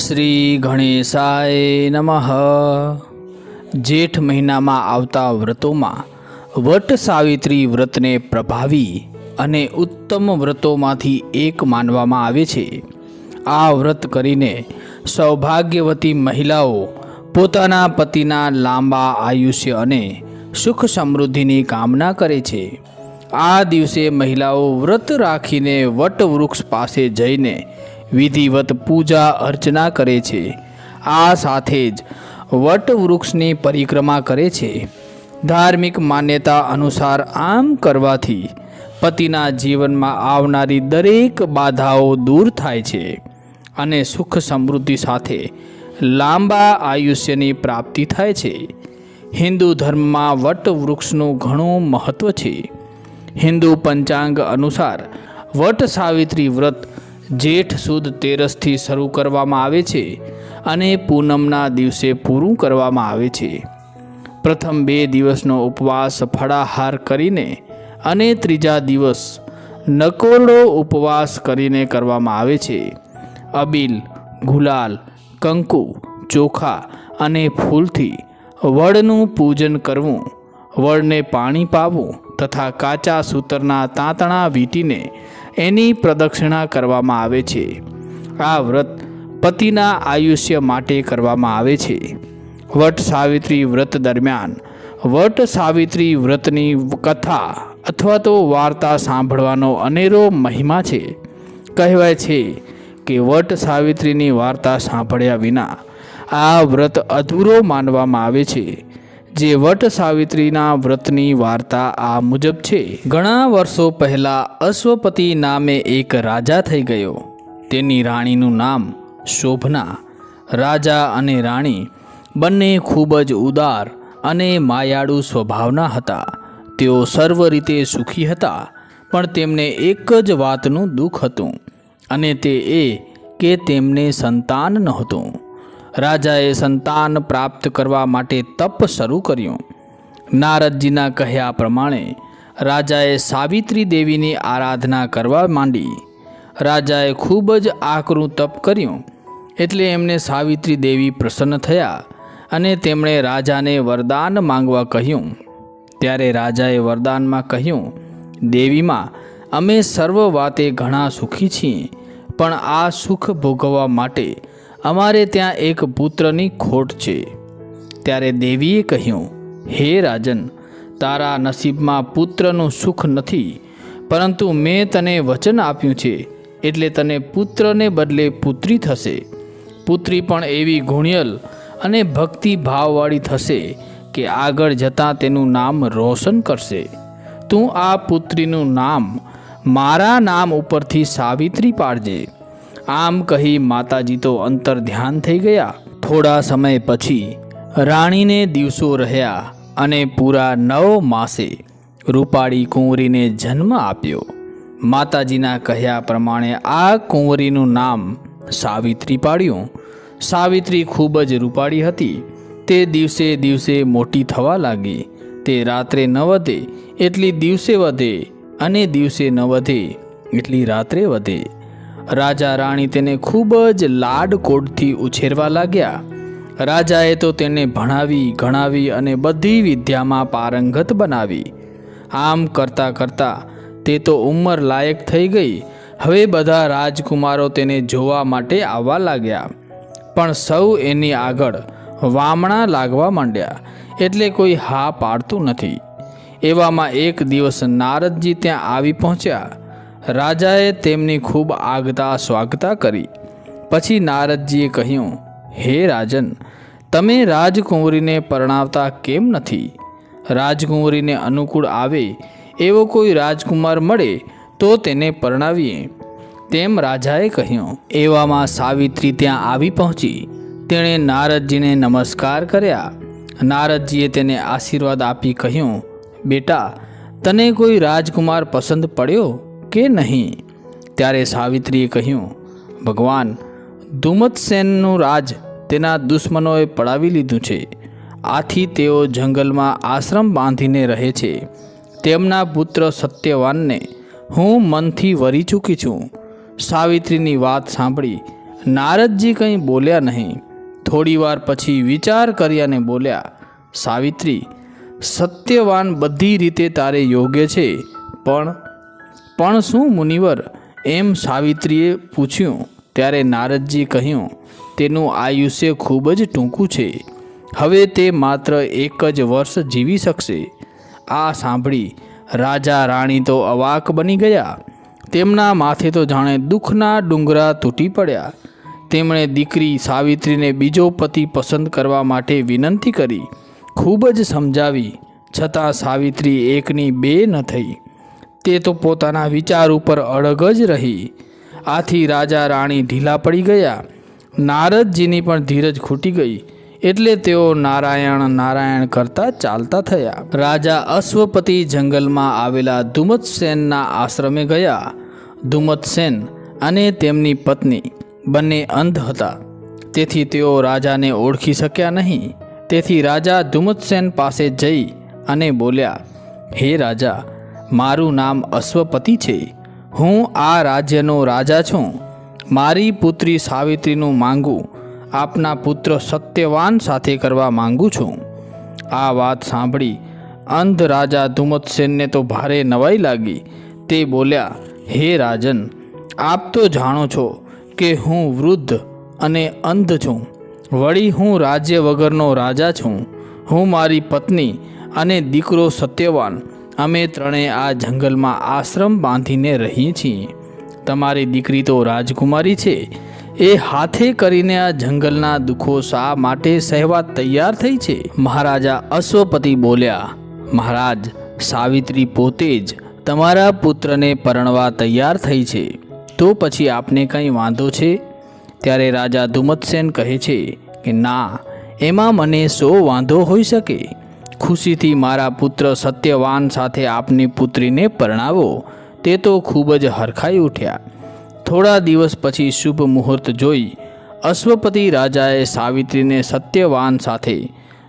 શ્રી ગણેશાય નમઃ. જેઠ મહિનામાં આવતા વ્રતોમાં વટ સાવિત્રી વ્રતને પ્રભાવી અને ઉત્તમ વ્રતોમાંથી એક માનવામાં આવે છે. આ વ્રત કરીને સૌભાગ્યવતી મહિલાઓ પોતાના પતિના લાંબા આયુષ્ય અને સુખ સમૃદ્ધિની કામના કરે છે. આ દિવસે મહિલાઓ વ્રત રાખીને વટવૃક્ષ પાસે જઈને વિધિવત પૂજા અર્ચના કરે છે. આ સાથે જ વટવૃક્ષની પરિક્રમા કરે છે. ધાર્મિક માન્યતા અનુસાર આમ કરવાથી પતિના જીવનમાં આવનારી દરેક બાધાઓ દૂર થાય છે અને સુખ સમૃદ્ધિ સાથે લાંબા આયુષ્યની પ્રાપ્તિ થાય છે. હિન્દુ ધર્મમાં વટવૃક્ષનું ઘણું મહત્ત્વ છે. હિન્દુ પંચાંગ અનુસાર વટ સાવિત્રી વ્રત જેઠ સુદ તેરસથી શરૂ કરવામાં આવે છે અને પૂનમના દિવસે પૂરું કરવામાં આવે છે. પ્રથમ બે દિવસનો ઉપવાસ ફળાહાર કરીને અને ત્રીજા દિવસ નકોરડો ઉપવાસ કરીને કરવામાં આવે છે. અબીલ, ગુલાલ, કંકુ, ચોખા અને ફૂલથી વડનું પૂજન કરવું, વડને પાણી પાવું તથા કાચા સૂતરના તાંતણા વીંટીને એની પ્રદક્ષિણા કરવામાં આવે છે. આ વ્રત પતિના આયુષ્ય માટે કરવામાં આવે છે. વટ સાવિત્રી વ્રત દરમિયાન, વટ સાવિત્રી વ્રતની કથા અથવા તો વાર્તા સાંભળવાનો અનેરો મહિમા છે. કહેવાય છે કે વટ સાવિત્રીની વાર્તા સાંભળ્યા વિના આ વ્રત અધૂરો માનવામાં આવે છે. જે વટ સાવિત્રીના વ્રતની વાર્તા આ મુજબ છે. ઘણા વર્ષો પહેલાં અશ્વપતિ નામે એક રાજા થઈ ગયો. તેની રાણીનું નામ શોભના. રાજા અને રાણી બંને ખૂબ જ ઉદાર અને માયાળુ સ્વભાવના હતા. તેઓ સર્વ રીતે સુખી હતા, પણ તેમને એક જ વાતનું દુઃખ હતું અને તે એ કે તેમને સંતાન નહોતું. રાજાએ સંતાન પ્રાપ્ત કરવા માટે તપ શરૂ કર્યું. નારદજીના કહ્યા પ્રમાણે રાજાએ સાવિત્રી દેવીની આરાધના કરવા માંડી. રાજાએ ખૂબ જ આકરું તપ કર્યું, એટલે એમને સાવિત્રી દેવી પ્રસન્ન થયા અને તેમણે રાજાને વરદાન માંગવા કહ્યું. ત્યારે રાજાએ વરદાનમાં કહ્યું, દેવીમાં, અમે સર્વ વાતે ઘણા સુખી છીએ, પણ આ સુખ ભોગવવા માટે અમારે ત્યાં એક પુત્રની ખોટ છે. ત્યારે દેવીએ કહ્યું, હે રાજન, તારા નસીબમાં પુત્રનું સુખ નથી, પરંતુ મેં તને વચન આપ્યું છે, એટલે તને પુત્રને બદલે પુત્રી થશે. પુત્રી પણ એવી ગુણિયલ અને ભક્તિ ભાવવાળી થશે કે આગળ જતાં તેનું નામ રોશન કરશે. તું આ પુત્રીનું નામ મારા નામ ઉપરથી સાવિત્રી પાડજે. આમ કહી માતાજી તો અંતર ધ્યાન થઈ ગયા. થોડા સમય પછી રાણીને દિવસો રહ્યા અને પૂરા નવ માસે રૂપાળી કુંવરીને જન્મ આપ્યો. માતાજીના કહ્યા પ્રમાણે આ કુંવરીનું નામ સાવિત્રી પાડ્યું. સાવિત્રી ખૂબ જ રૂપાળી હતી. તે દિવસે દિવસે મોટી થવા લાગી. તે રાત્રે ન વધે, એટલી દિવસે વધે અને દિવસે ન વધે, એટલી રાત્રે વધે. રાજા રાણી તેને ખૂબ જ લાડકોડથી ઉછેરવા લાગ્યા. રાજાએ તો તેને ભણાવી, ગણાવી અને બધી વિદ્યામાં પારંગત બનાવી. આમ કરતાં કરતાં તે તો ઉંમર લાયક થઈ ગઈ. હવે બધા રાજકુમારો તેને જોવા માટે આવવા લાગ્યા. પણ સૌ એની આગળ વામણા લાગવા માંડ્યા, એટલે કોઈ હા પાડતું નથી. એવામાં એક દિવસ નારદજી ત્યાં આવી પહોંચ્યા. રાજાએ તેમની ખૂબ આગતા સ્વાગતા કરી. પછી નારદજીએ કહ્યું, હે રાજન, તમે રાજકુંવરીને પરણાવતા કેમ નથી? રાજકુંવરીને અનુકૂળ આવે એવો કોઈ રાજકુમાર મળે તો તેને પરણાવીએ. તેમ રાજાએ કહ્યું, એવામાં સાવિત્રી ત્યાં આવી પહોંચી. તેણે નારદજીને નમસ્કાર કર્યા. નારદજીએ તેને આશીર્વાદ આપી કહ્યું, બેટા, તને કોઈ રાજકુમાર પસંદ પડ્યો? કે નહીં? ત્યારે સાવિત્રીએ કહ્યું, ભગવાન ધુમતસેનનું રાજ તેના દુશ્મનોએ પડાવી લીધું છે. આથી તેઓ જંગલમાં આશ્રમ બાંધીને રહે છે. તેમના પુત્ર સત્યવાનને હું મનથી વરી ચૂકી છું. સાવિત્રીની વાત સાંભળી નારદજી કંઈ બોલ્યા નહીં. થોડીવાર પછી વિચાર કર્યાને બોલ્યા, સાવિત્રી, સત્યવાન બધી રીતે તારે યોગ્ય છે, પણ પણ શું મુનિવર? એમ સાવિત્રીએ પૂછ્યું. ત્યારે નારદજી કહ્યું, તેનું આયુષ્ય ખૂબ જ ટૂંકું છે. હવે તે માત્ર એક જ વર્ષ જીવી શકશે. આ સાંભળી રાજા રાણી તો અવાક બની ગયા. તેમના માથે તો જાણે દુઃખના ડુંગરા તૂટી પડ્યા. તેમણે દીકરી સાવિત્રીને બીજો પતિ પસંદ કરવા માટે વિનંતી કરી. ખૂબ જ સમજાવી. છતાં સાવિત્રી એકની બે ન થઈ. તે તો પોતાના વિચાર ઉપર અડગ જ રહી. આથી રાજા રાણી ઢીલા પડી ગયા. નારદજીની પણ ધીરજ ખૂટી ગઈ. એટલે તેઓ નારાયણ નારાયણ કરતા ચાલતા થયા. રાજા અશ્વપતિ જંગલમાં આવેલા ધુમતસેનના આશ્રમે ગયા. ધુમતસેન અને તેમની પત્ની બંને અંધ હતા. તેથી તેઓ રાજાને ઓળખી શક્યા નહીં. તેથી રાજા ધુમતસેન પાસે જઈ અને બોલ્યા, હે રાજા મારું નામ અશ્વપતિ છે. હું આ રાજ્યનો રાજા છું. મારી પુત્રી સાવિત્રીનું માંગું, આપના પુત્ર સત્યવાન સાથે કરવા માંગુ છું. આ વાત સાંભળી અંધ રાજા ધુમતસેનને તો ભારે નવાઈ લાગી. તે બોલ્યા, હે રાજન, આપ તો જાણો છો કે હું વૃદ્ધ અને અંધ છું. વળી હું રાજ્ય વગરનો રાજા છું. હું મારી પત્ની અને દીકરો સત્યવાન. અમે ત્રણેય આ જંગલમાં આશ્રમ બાંધીને રહીએ છીએ. તમારી દીકરી તો રાજકુમારી છે. એ હાથે કરીને આ જંગલના દુઃખો શા માટે સહેવા તૈયાર થઈ છે? મહારાજા અશ્વપતિ બોલ્યા, મહારાજ, સાવિત્રી પોતે જ તમારા પુત્રને પરણવા તૈયાર થઈ છે. તો પછી આપને કંઈ વાંધો છે? ત્યારે રાજા ધુમતસેન કહે છે કે, ના, એમાં મને શો વાંધો હોઈ શકે. ખુશીથી મારા પુત્ર સત્યવાન સાથે આપની પુત્રીને પરણાવો. તે તો ખૂબ જ હરખાઈ ઉઠ્યા. થોડા દિવસ પછી શુભ મુહૂર્ત જોઈ અશ્વપતિ રાજાએ સાવિત્રીને સત્યવાન સાથે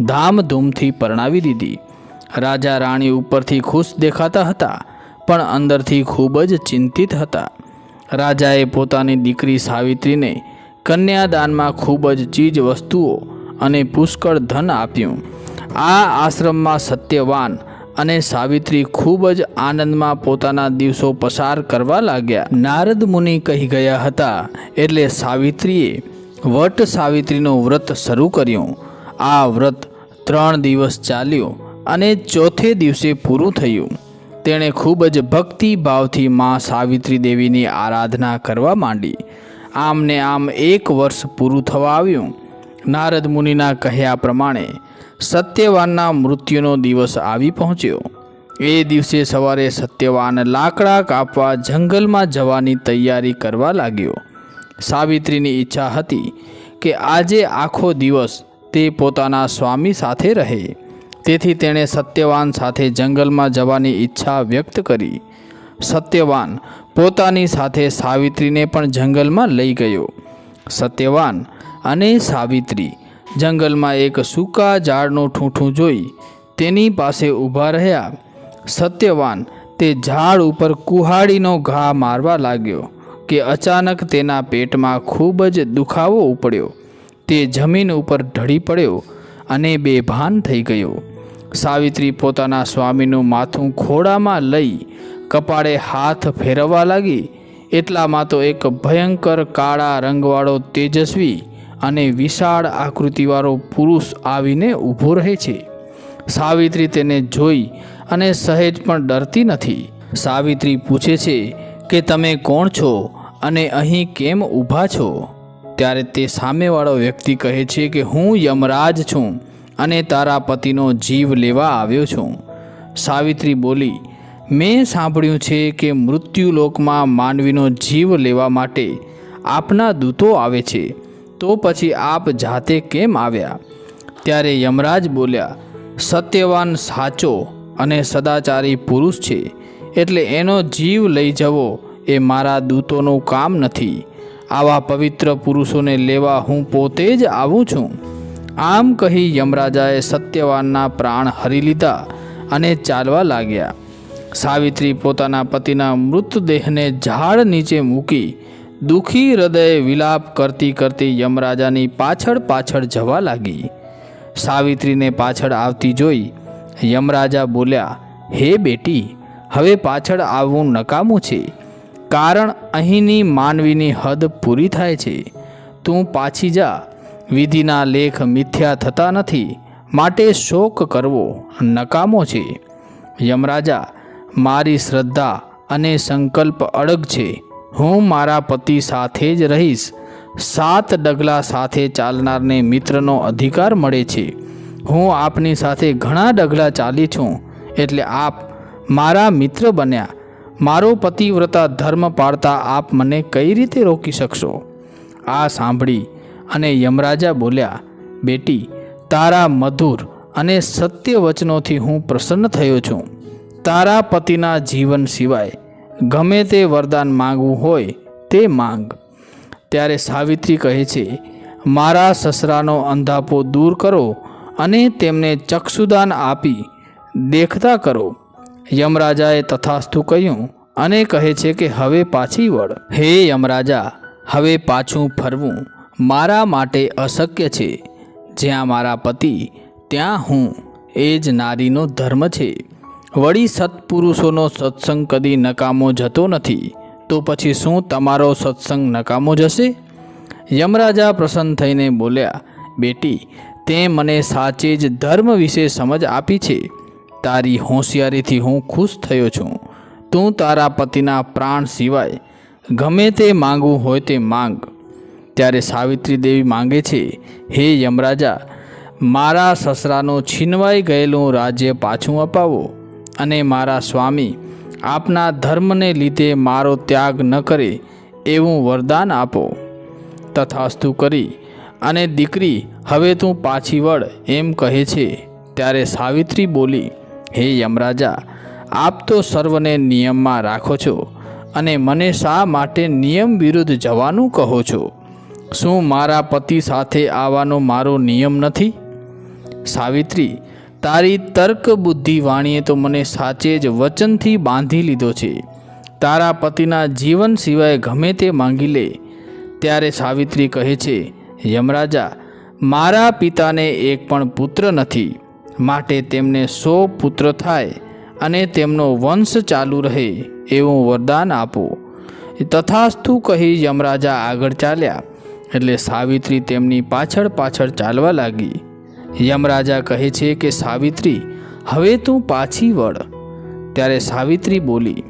ધામધૂમથી પરણાવી દીધી. રાજા રાણી ઉપરથી ખુશ દેખાતા હતા, પણ અંદરથી ખૂબ જ ચિંતિત હતા. રાજાએ પોતાની દીકરી સાવિત્રીને કન્યાદાનમાં ખૂબ જ ચીજ વસ્તુઓ અને પુષ્કળ ધન આપ્યું. આ આશ્રમમાં સત્યવાન અને સાવિત્રી ખૂબ જ આનંદમાં પોતાના દિવસો પસાર કરવા લાગ્યા. નારદ મુનિ કહી ગયા હતા, એટલે સાવિત્રીએ વટ સાવિત્રીનું વ્રત શરૂ કર્યું. આ વ્રત ત્રણ દિવસ ચાલ્યું અને ચોથે દિવસે પૂરું થયું. તેણે ખૂબ જ ભક્તિ ભાવથી મા સાવિત્રી દેવીની આરાધના કરવા માંડી. આમને આમ એક વર્ષ પૂરું થવા આવ્યું. નારદ મુનિના કહ્યા પ્રમાણે સત્યવાનના મૃત્યુનો દિવસ આવી પહોંચ્યો. એ દિવસે સવારે સત્યવાન લાકડા કાપવા જંગલમાં જવાની તૈયારી કરવા લાગ્યો. સાવિત્રીની ઈચ્છા હતી કે આજે આખો દિવસ તે પોતાના સ્વામી સાથે રહે. તેથી તેણે સત્યવાન સાથે જંગલમાં જવાની ઈચ્છા વ્યક્ત કરી. સત્યવાન પોતાની સાથે સાવિત્રીને પણ જંગલમાં લઈ ગયો. સત્યવાન અને સાવિત્રી જંગલમાં એક સૂકા ઝાડનું ઠૂંઠું જોઈ તેની પાસે ઊભા રહ્યા. સત્યવાન તે ઝાડ ઉપર કુહાડીનો ઘા મારવા લાગ્યો કે અચાનક તેના પેટમાં ખૂબ જ દુખાવો ઉપડ્યો. તે જમીન ઉપર ઢળી પડ્યો અને બેભાન થઈ ગયો. સાવિત્રી પોતાના સ્વામીનું માથું ખોડામાં લઈ કપાળે હાથ ફેરવવા લાગી. એટલામાં તો એક ભયંકર કાળા રંગવાળો તેજસ્વી અને વિશાળ આકૃતિવાળો પુરુષ આવીને ઊભો રહે છે. સાવિત્રી તેને જોઈ અને સહેજ પણ ડરતી નથી. સાવિત્રી પૂછે છે કે તમે કોણ છો અને અહીં કેમ ઊભા છો? ત્યારે તે સામેવાળો વ્યક્તિ કહે છે કે હું યમરાજ છું અને તારા પતિનો જીવ લેવા આવ્યો છું. સાવિત્રી બોલી, મેં સાંભળ્યું છે કે મૃત્યુલોકમાં માનવીનો જીવ લેવા માટે આપના દૂતો આવે છે. તો પછી આપ જાતે કેમ આવ્યા? ત્યારે યમરાજ બોલ્યા, સત્યવાન સાચો અને સદાચારી પુરુષ છે, એટલે એનો જીવ લઈ જવો એ મારા દૂતોનું કામ નથી. આવા પવિત્ર પુરુષોને લેવા હું પોતે જ આવું છું. આમ કહી યમરાજાએ સત્યવાનના પ્રાણ હરી લીધા અને ચાલવા લાગ્યા. સાવિત્રી પોતાના પતિના મૃતદેહને ઝાડ નીચે મૂકી દુઃખી હૃદય વિલાપ કરતી કરતી યમરાજાની પાછળ પાછળ જવા લાગી. સાવિત્રીને પાછળ આવતી જોઈ યમરાજા બોલ્યા, હે બેટી, હવે પાછળ આવવું નકામું છે. કારણ અહીંની માનવીની હદ પૂરી થાય છે. તું પાછી જા. વિધિના લેખ મિથ્યા થતા નથી. માટે શોક કરવો નકામો છે. યમરાજા, મારી શ્રદ્ધા અને સંકલ્પ અડગ છે. હું મારા પતિ સાથે જ રહીશ. સાત ડગલા સાથે ચાલનારને મિત્રનો અધિકાર મળે છે. હું આપની સાથે ઘણા ડગલા ચાલી છું, એટલે આપ મારા મિત્ર બન્યા. મારો પતિવ્રતા ધર્મ પાળતા આપ મને કઈ રીતે રોકી શકશો? આ સાંભળી અને યમરાજા બોલ્યા, બેટી, તારા મધુર અને સત્ય વચનોથી હું પ્રસન્ન થયો છું. તારા પતિના જીવન સિવાય ગમે તે વરદાન માંગવું હોય તે માંગ. ત્યારે સાવિત્રી કહે છે, મારા સસરાનો અંધાપો દૂર કરો અને તેમને ચક્ષુદાન આપી દેખતા કરો. યમરાજાએ તથાસ્તુ કહ્યું અને કહે છે કે, હવે પાછી વળ. હે યમરાજા, હવે પાછું ફરવું મારા માટે અશક્ય છે. જ્યાં મારા પતિ, ત્યાં હું. એ જ નારીનો ધર્મ છે. વળી સત્પુરુષોનો સત્સંગ કદી નકામો જતો નથી. તો પછી શું તમારો સત્સંગ નકામો જશે? યમરાજા પ્રસન્ન થઈને બોલ્યા, બેટી, તે મને સાચે જ ધર્મ વિશે સમજ આપી છે. તારી હોશિયારીથી હું ખુશ થયો છું. તું તારા પતિના પ્રાણ સિવાય ગમે તે માંગવું હોય તે માંગ. ત્યારે સાવિત્રી દેવી માંગે છે, હે યમરાજા, મારા સસરાનું છીનવાઈ ગયેલું રાજ્ય પાછું અપાવો. અને મારા સ્વામી, આપના ધર્મને લીધે મારો ત્યાગ ન કરે એવું વરદાન આપો. તથાસ્તુ કરી, અને દીકરી, હવે તું પાછી વળ, એમ કહે છે. ત્યારે સાવિત્રી બોલી, હે યમરાજા, આપ તો સર્વને નિયમમાં રાખો છો અને મને શા માટે નિયમ વિરુદ્ધ જવાનું કહો છો? શું મારા પતિ સાથે આવવાનો મારો નિયમ નથી? સાવિત્રી તારી તર્ક બુદ્ધિ વાણીએ તો મને સાચે જ વચનથી બાંધી લીધો છે. તારા પતિના જીવન સિવાય ગમે તે માંગી લે. ત્યારે સાવિત્રી કહે છે, યમરાજા, મારા પિતાને એક પણ પુત્ર નથી. માટે તેમને સો પુત્ર થાય અને તેમનો વંશ ચાલુ રહે એવું વરદાન આપો. તથાસ્તુ કહી યમરાજા આગળ ચાલ્યા. એટલે સાવિત્રી તેમની પાછળ પાછળ ચાલવા લાગી. યમરાજા કહે છે કે, સાવિત્રી, હવે તું પાછી વળ. ત્યારે સાવિત્રી બોલી,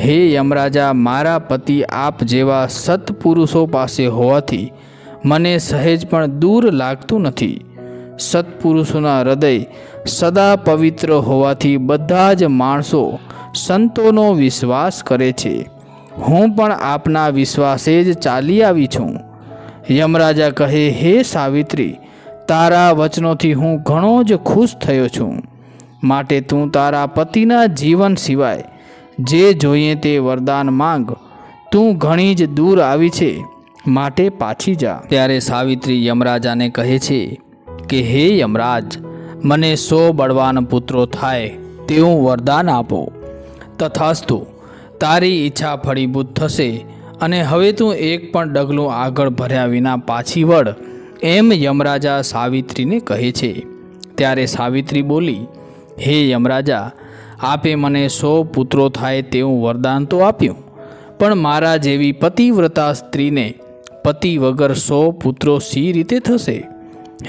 હે યમરાજા, મારા પતિ આપ જેવા સત્પુરુષો પાસે હોવાથી મને સહેજ પણ દૂર લાગતું નથી. સત્પુરુષોના હૃદય સદા પવિત્ર હોવાથી બધા જ માણસો સંતોનો વિશ્વાસ કરે છે. હું પણ આપના વિશ્વાસે જ ચાલી આવી છું. યમરાજા કહે, હે સાવિત્રી તારા વચનોથી હું ઘણો જ ખુશ થયો છું. માટે તું તારા પતિના જીવન સિવાય જે જોઈએ તે વરદાન માંગ. તું ઘણી જ દૂર આવી છે. માટે પાછી જા. ત્યારે સાવિત્રી યમરાજાને કહે છે કે, હે યમરાજ, મને સો બળવાન પુત્રો થાય તેવું વરદાન આપો. તથાસ્તુ, તારી ઈચ્છા ફળીભૂત થશે અને હવે તું એક પણ ડગલું આગળ ભર્યા વિના પાછી વળ. એમ યમરાજા સાવિત્રીને કહે છે. ત્યારે સાવિત્રી બોલી, હે યમરાજા, આપે મને સો પુત્રો થાય તેવું વરદાન તો આપ્યું, પણ મારા જેવી પતિવ્રતા સ્ત્રીને પતિ વગર સો પુત્રો સી રીતે થશે?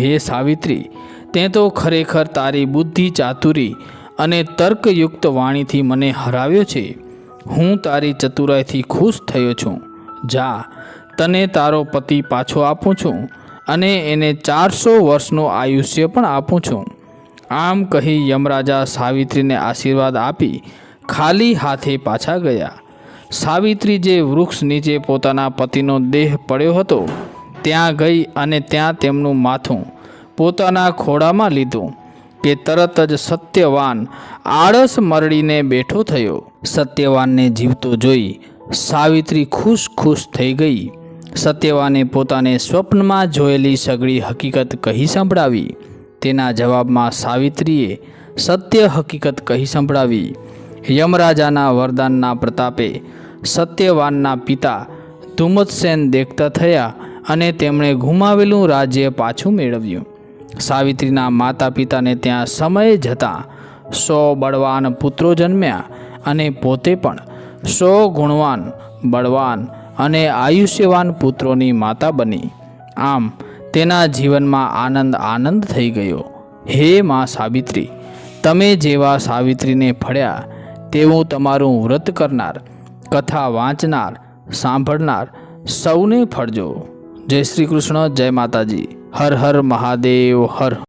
હે સાવિત્રી, તે તો ખરેખર તારી બુદ્ધિ ચાતુરી અને તર્કયુક્ત વાણીથી મને હરાવ્યો છે. હું તારી ચતુરાઈથી ખુશ થયો છું. જા, તને તારો પતિ પાછો આપું છું. અને એને ચારસો વર્ષનું આયુષ્ય પણ આપું છું. આમ કહી યમરાજા સાવિત્રીને આશીર્વાદ આપી ખાલી હાથે પાછા ગયા. સાવિત્રી જે વૃક્ષ નીચે પોતાના પતિનો દેહ પડ્યો હતો, ત્યાં ગઈ અને ત્યાં તેમનું માથું પોતાના ખોળામાં લીધું કે તરત જ સત્યવાન આળસ મરડીને બેઠો થયો. સત્યવાનને જીવતો જોઈ સાવિત્રી ખુશ ખુશ થઈ ગઈ. સત્યવાને પોતાને સ્વપ્નમાં જોયેલી સગળી હકીકત કહી સંભળાવી. તેના જવાબમાં સાવિત્રીએ સત્ય હકીકત કહી સંભળાવી. યમરાજાના વરદાનના પ્રતાપે સત્યવાનના પિતા ધુમ્મતસેન દેખતા થયા અને તેમણે ગુમાવેલું રાજ્ય પાછું મેળવ્યું. સાવિત્રીના માતા પિતાને ત્યાં સમયે જતાં સો બળવાન પુત્રો જન્મ્યા અને પોતે પણ સો ગુણવાન બળવાન અને આયુષ્યવાન પુત્રોની માતા બની. આમ, તેના જીવનમાં આનંદ આનંદ થઈ ગયો. હે માં સાવિત્રી, તમે જેવા સાવિત્રીને ફળ્યા, તેવું તમારું વ્રત કરનાર, કથા વાંચનાર, સાંભળનાર સૌને ફળજો. જય શ્રી કૃષ્ણ, જય માતાજી. હર હર મહાદેવ, હર